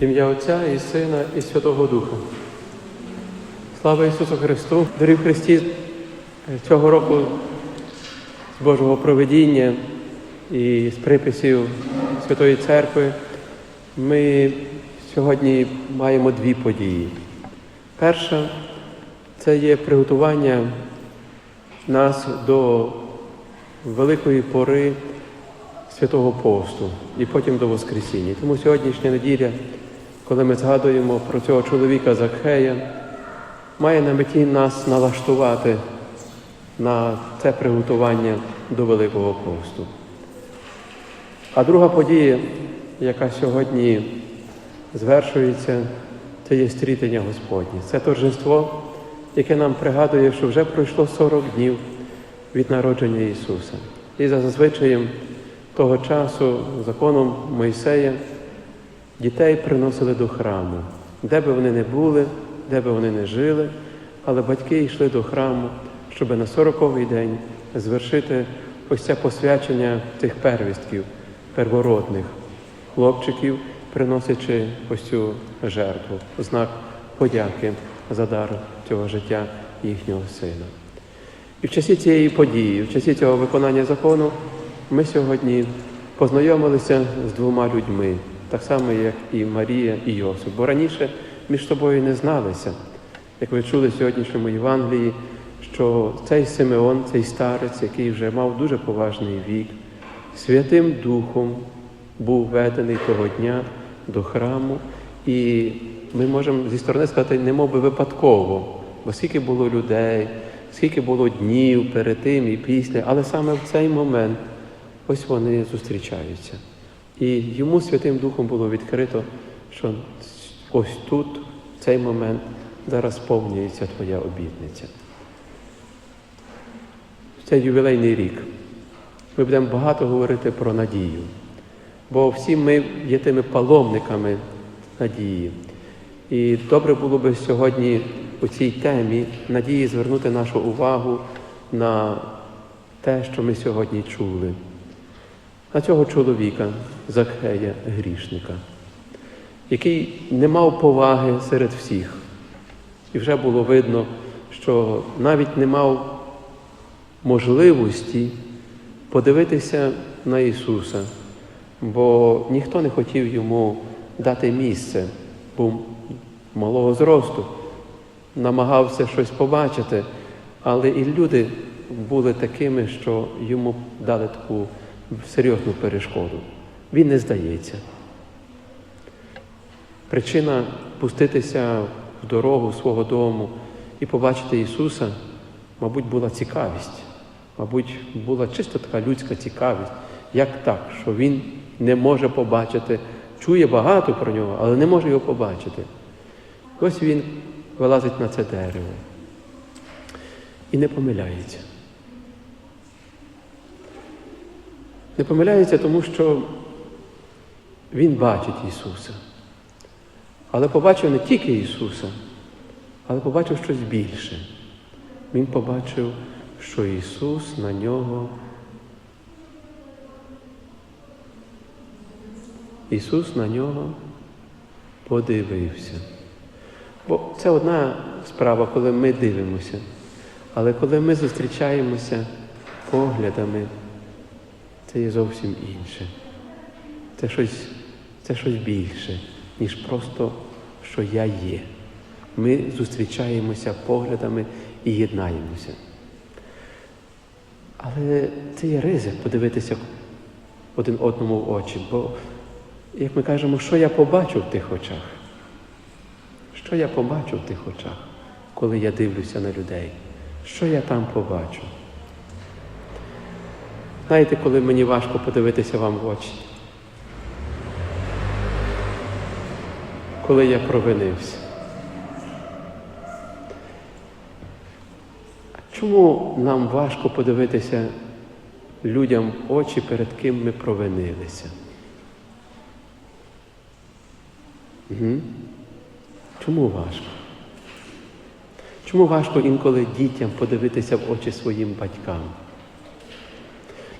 Ім'я Отця і Сина, і Святого Духа. Слава Ісусу Христу! Дорогі в Христі, цього року з Божого проведіння і з приписів Святої Церкви ми сьогодні маємо дві події. Перша це є приготування нас до великої пори Святого Посту і потім до Воскресіння. Тому сьогоднішня неділя, коли ми згадуємо про цього чоловіка Закхея, має на меті нас налаштувати на це приготування до Великого посту. А друга подія, яка сьогодні звершується, це є стрітення Господнє. Це торжество, яке нам пригадує, що вже пройшло 40 днів від народження Ісуса. І за зазвичаєм того часу, законом Мойсея, дітей приносили до храму, де би вони не були, де би вони не жили, але батьки йшли до храму, щоб на 40-й день звершити ось це посвячення цих первістків, первородних хлопчиків, приносячи ось цю жертву, знак подяки за дар цього життя їхнього сина. І в часі цієї події, в часі цього виконання закону, ми сьогодні познайомилися з двома людьми, так само, як і Марія і Йосип. Бо раніше між собою не зналися. Як ви чули в сьогоднішньому Євангелії, що цей Симеон, цей старець, який вже мав дуже поважний вік, Святим Духом був ведений того дня до храму, і ми можемо зі сторони сказати, не мов би випадково, бо скільки було людей, скільки було днів перед тим і після, але саме в цей момент ось вони зустрічаються. І йому Святим Духом було відкрито, що ось тут, в цей момент, зараз сповнюється твоя обітниця. Це ювілейний рік. Ми будемо багато говорити про надію, бо всі ми є тими паломниками надії. І добре було би сьогодні у цій темі надії звернути нашу увагу на те, що ми сьогодні чули, на цього чоловіка, Закхея, грішника, який не мав поваги серед всіх. І вже було видно, що навіть не мав можливості подивитися на Ісуса, бо ніхто не хотів йому дати місце, був малого зросту, намагався щось побачити, але і люди були такими, що йому дали таку серйозну перешкоду. Він не здається. Причина пуститися в дорогу свого дому і побачити Ісуса, мабуть, була цікавість. Мабуть, була чисто така людська цікавість. Як так, що він не може побачити, чує багато про нього, але не може його побачити. Ось він вилазить на це дерево і не помиляється. Не помиляється, тому що він бачить Ісуса. Але побачив не тільки Ісуса, але побачив щось більше. Він побачив, що Ісус на нього. Ісус на нього подивився. Бо це одна справа, коли ми дивимося. Але коли ми зустрічаємося поглядами, це є зовсім інше. Це щось, це щось більше, ніж просто, що я є. Ми зустрічаємося поглядами і єднаємося. Але це є ризик подивитися один одному в очі. Бо, як ми кажемо, що я побачу в тих очах? Що я побачу в тих очах, коли я дивлюся на людей? Що я там побачу? Знаєте, коли мені важко подивитися вам в очі? Коли я провинився. Чому нам важко подивитися людям в очі, перед ким ми провинилися? Угу. Чому важко? Чому важко інколи дітям подивитися в очі своїм батькам?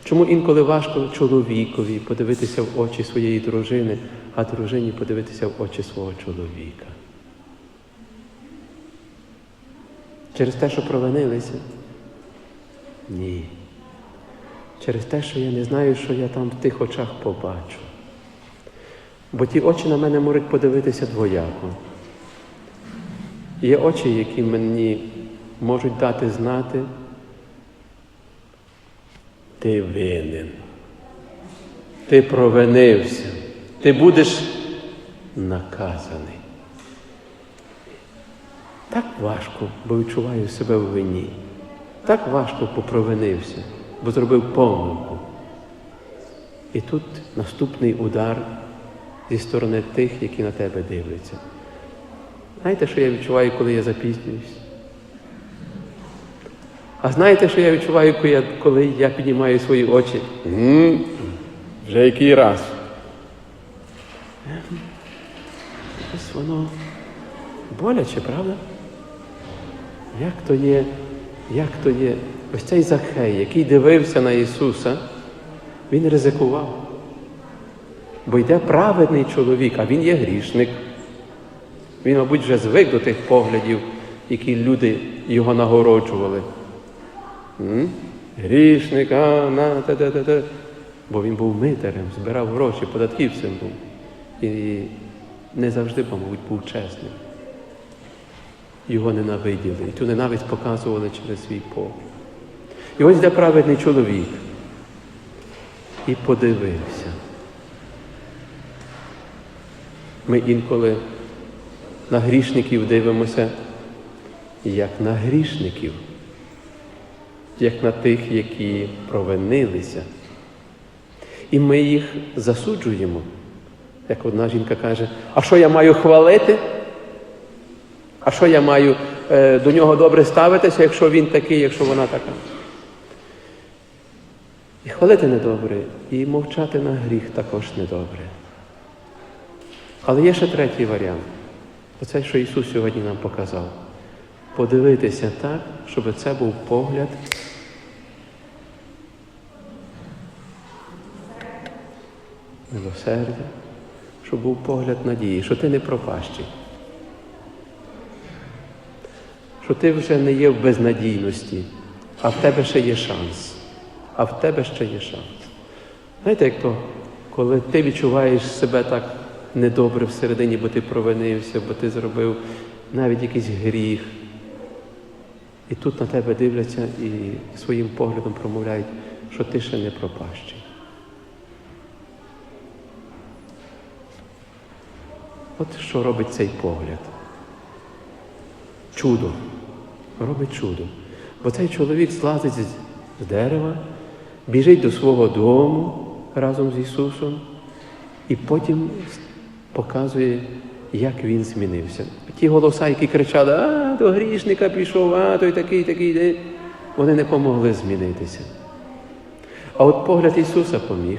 Чому інколи важко чоловікові подивитися в очі своєї дружини, а дружині подивитися в очі свого чоловіка? Через те, що провинилися? Ні. Через те, що я не знаю, що я там в тих очах побачу. Бо ті очі на мене можуть подивитися двояко. Є очі, які мені можуть дати знати, ти винен, ти провинився, ти будеш наказаний. Так важко, бо відчуваю себе в вині. Так важко, бо провинився, бо зробив помилку. І тут наступний удар зі сторони тих, які на тебе дивляться. Знаєте, що я відчуваю, коли я запізнююсь? А знаєте, що я відчуваю, коли я, коли я піднімаю свої очі? м вже який раз. Ось воно боляче, правда? Як то є, як то є, ось цей Захей, який дивився на Ісуса, він ризикував. Бо йде праведний чоловік, а він є грішник. Він, мабуть, вже звик до тих поглядів, які люди його нагороджували. М? Грішник, а, на, та, та, та, та. Бо він був митарем, збирав гроші, податківцем був. І не завжди, мабуть, був чесним. Його ненавиділи. І ту ненависть показували через свій погляд. І ось йде праведний чоловік. І подивився. Ми інколи на грішників дивимося, як на грішників, як на тих, які провинилися. І ми їх засуджуємо. Як одна жінка каже, а що я маю хвалити? А що я маю е, до нього добре ставитися, якщо він такий, якщо вона така? І хвалити недобре, і мовчати на гріх також недобре. Але є ще третій варіант. Оце, що Ісус сьогодні нам показав. Подивитися так, щоб це був погляд. Милосердя, щоб був погляд надії, що ти не пропащий. Що ти вже не є в безнадійності, а в тебе ще є шанс. А в тебе ще є шанс. Знаєте, як то, коли ти відчуваєш себе так недобре всередині, бо ти провинився, бо ти зробив навіть якийсь гріх. І тут на тебе дивляться і своїм поглядом промовляють, що ти ще не пропащий. От що робить цей погляд. Чудо. Робить чудо. Бо цей чоловік злазить з дерева, біжить до свого дому разом з Ісусом і потім показує, як він змінився. Ті голоса, які кричали, а до грішника пішов, а той такий, такий, вони не помогли змінитися. А от погляд Ісуса поміг.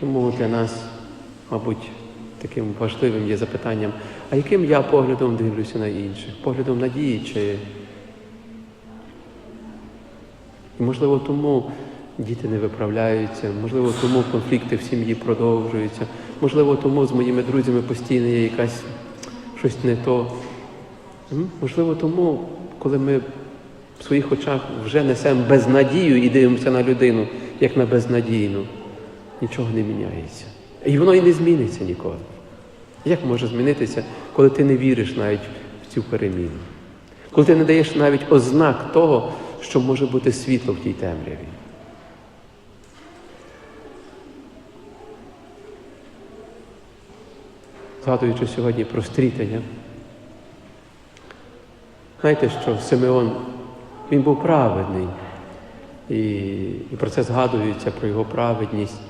Тому для нас, мабуть, таким важливим є запитанням, а яким я поглядом дивлюся на інших? Поглядом надії чи. І можливо, тому діти не виправляються, можливо, тому конфлікти в сім'ї продовжуються, можливо, тому з моїми друзями постійно є якась щось не то. Можливо, тому, коли ми в своїх очах вже несемо безнадію і дивимося на людину, як на безнадійну, нічого не міняється. І воно і не зміниться ніколи. Як може змінитися, коли ти не віриш навіть в цю переміну? Коли ти не даєш навіть ознак того, що може бути світло в тій темряві? Згадуючи сьогодні про стрітення, знаєте, що Симеон, він був праведний, і, і про це згадується, про його праведність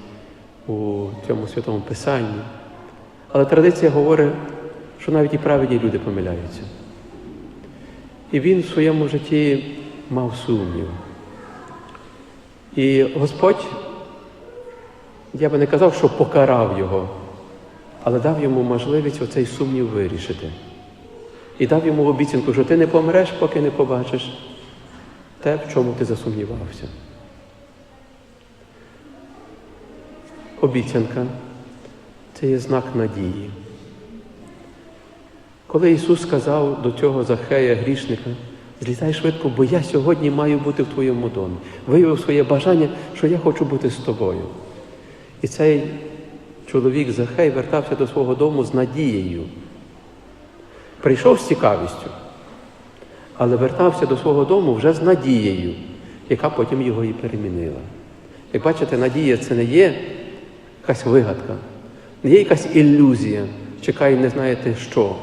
у цьому святому Писанні. Але традиція говорить, що навіть і праведні люди помиляються. І він в своєму житті мав сумнів. І Господь, я би не казав, що покарав його, але дав йому можливість оцей сумнів вирішити. І дав йому обіцянку, що ти не помреш, поки не побачиш те, в чому ти засумнівався. Обіцянка це є знак надії. Коли Ісус сказав до цього Захея грішника, злітай швидко, бо я сьогодні маю бути в твоєму домі. Виявив своє бажання, що я хочу бути з тобою. І цей чоловік Захей вертався до свого дому з надією. Прийшов з цікавістю, але вертався до свого дому вже з надією, яка потім його і перемінила. Як бачите, надія це не є якась вигадка, не є якась ілюзія, чекай, не знаєте що.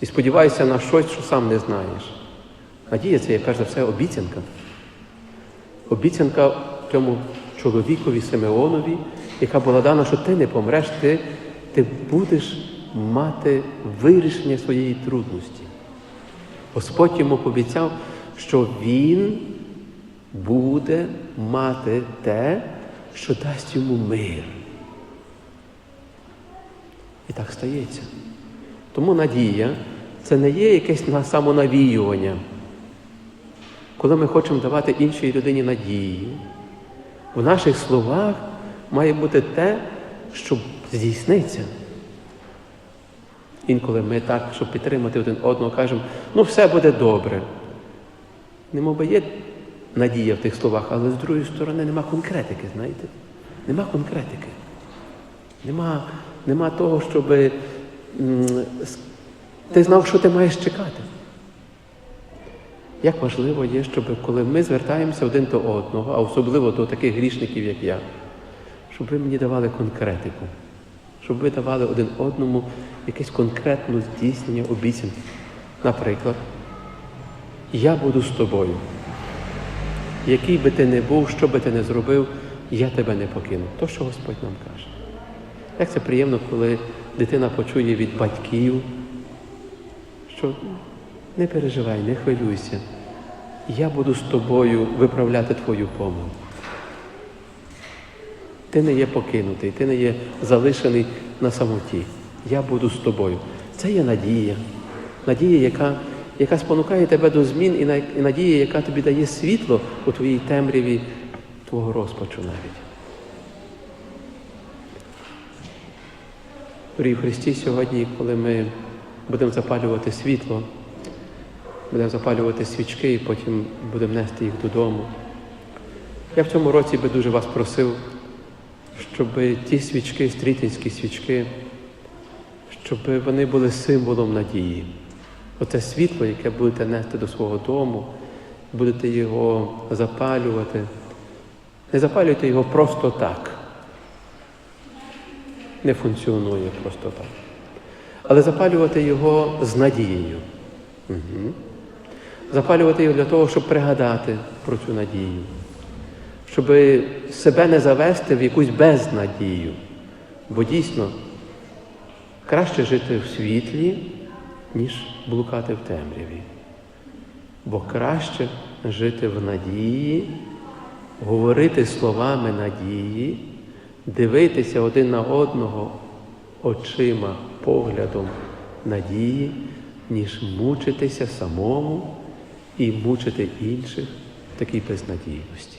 І сподівайся на щось, що сам не знаєш. Надія це є перш за все обіцянка. Обіцянка цьому чоловікові Симеонові, яка була дана, що ти не помреш, ти, ти будеш мати вирішення своєї трудності. Господь йому пообіцяв, що він буде мати те, що дасть йому мир. І так стається. Тому надія це не є якесь на- самонавіювання. Коли ми хочемо давати іншій людині надії, в наших словах має бути те, що здійсниться. Інколи ми так, щоб підтримати один одного, кажемо, ну все буде добре. Немов би є надія в тих словах, але з другої сторони нема конкретики, знаєте? Нема конкретики. Нема, нема того, щоб ти знав, що ти маєш чекати. Як важливо є, щоб коли ми звертаємося один до одного, а особливо до таких грішників, як я, щоб ви мені давали конкретику, щоб ви давали один одному якесь конкретне здійснення обіцянки. Наприклад, я буду з тобою. Який би ти не був, що би ти не зробив, я тебе не покину. То, що Господь нам каже. Як це приємно, коли дитина почує від батьків, що не переживай, не хвилюйся. Я буду з тобою виправляти твою помилку. Ти не є покинутий, ти не є залишений на самоті. Я буду з тобою. Це є надія. Надія, яка, яка спонукає тебе до змін, і надія, яка тобі дає світло у твоїй темряві твого розпачу навіть. Дорогі Христі, сьогодні, коли ми будемо запалювати світло, будемо запалювати свічки і потім будемо нести їх додому. Я в цьому році би дуже вас просив, щоб ті свічки, стрітинські свічки, щоб вони були символом надії. Оце світло, яке будете нести до свого дому, будете його запалювати. Не запалюйте його просто так. Не функціонує просто так. Але запалювати його з надією. Угу. Запалювати його для того, щоб пригадати про цю надію, щоб себе не завести в якусь безнадію. Бо дійсно краще жити в світлі, ніж блукати в темряві. Бо краще жити в надії, говорити словами надії, дивитися один на одного очима, поглядом надії, ніж мучитися самому і мучити інших в такій безнадійності.